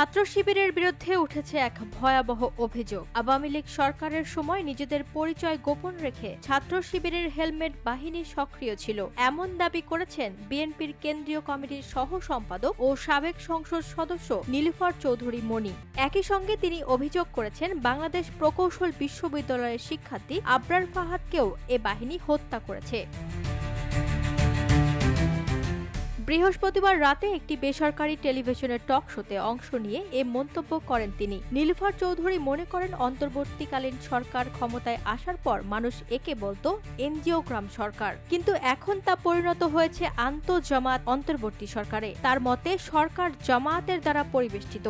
ছাত্র শিবিরের বিরুদ্ধে উঠেছে এক ভয়াবহ অভিযোগ। আওয়ামী লীগ সরকারের সময় নিজেদের পরিচয় গোপন রেখে ছাত্র শিবিরের হেলমেট বাহিনী সক্রিয় ছিল। এমন দাবি করেছেন বিএনপির কেন্দ্রীয় কমিটির সহ সম্পাদক ও সাবেক সংসদ সদস্য নীলুফার চৌধুরী মনি একই সঙ্গে তিনি অভিযোগ করেছেন, বাংলাদেশ প্রকৌশল বিশ্ববিদ্যালয়ের শিক্ষার্থী আবরার ফাহাদকেও এ বাহিনী হত্যা করেছে। বৃহস্পতিবার রাতে একটি বেসরকারি টেলিভিশনের টক শোতে অংশ নিয়ে এ মন্তব্য করেন তিনি। নীলুফার চৌধুরী মনে করেন, অন্তর্বর্তীকালীন সরকার ক্ষমতায় আসার পর মানুষ একে বলতো এনজিওগ্রাম সরকার। কিন্তু এখন তা পরিণত হয়েছে আন্তঃজামাত অন্তর্বর্তী সরকারে। তার মতে, সরকার জামায়াতের দ্বারা পরিবেষ্টিত।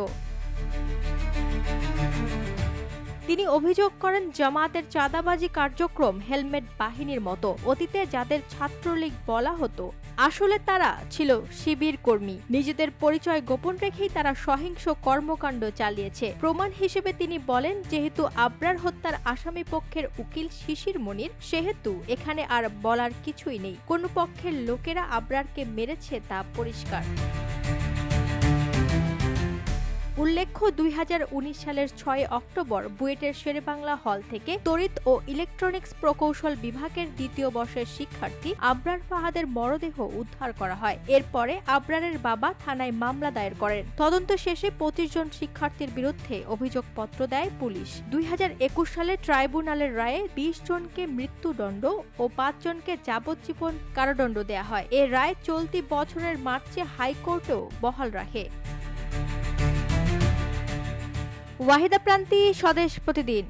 তিনি অভিযোগ করেন, জামায়াতের চাঁদাবাজি কার্যক্রম হেলমেট বাহিনীর মতো। অতীতে যাদের ছাত্রলীগ বলা হতো, আসলে তারা ছিল শিবির কর্মী। নিজেদের পরিচয় গোপন রেখেই তারা সহিংস কর্মকাণ্ড চালিয়েছে। প্রমাণ হিসেবে তিনি বলেন, যেহেতু আবরার হত্যার আসামি পক্ষের উকিল শিশির মনির, সেহেতু এখানে আর বলার কিছুই নেই। কোন পক্ষের লোকেরা আবরারকে মেরেছে তা পরিষ্কার। উল্লেখ্য, দুই সালের ছয় অক্টোবর বুয়েটের শেরেবাংলা হল থেকে তড়িৎ ও ইলেকট্রনিক্স প্রকৌশল বিভাগের দ্বিতীয় বর্ষের শিক্ষার্থী আবরার ফাহাদের মরদেহ উদ্ধার করা হয়। এরপরে আবরারের বাবা থানায় মামলা দায়ের করেন। তদন্ত শেষে পঁচিশ জন শিক্ষার্থীর বিরুদ্ধে অভিযোগপত্র দেয় পুলিশ। দুই হাজার একুশ সালে ট্রাইব্যুনালের রায়ে বিশ জনকে মৃত্যুদণ্ড ও পাঁচ জনকে যাবজ্জীবন কারাদণ্ড দেয়া হয়। এ রায় চলতি বছরের মার্চে হাইকোর্টেও বহাল রাখে। ওয়াহিদা প্রান্তি স্বদেশ প্রতিদিন।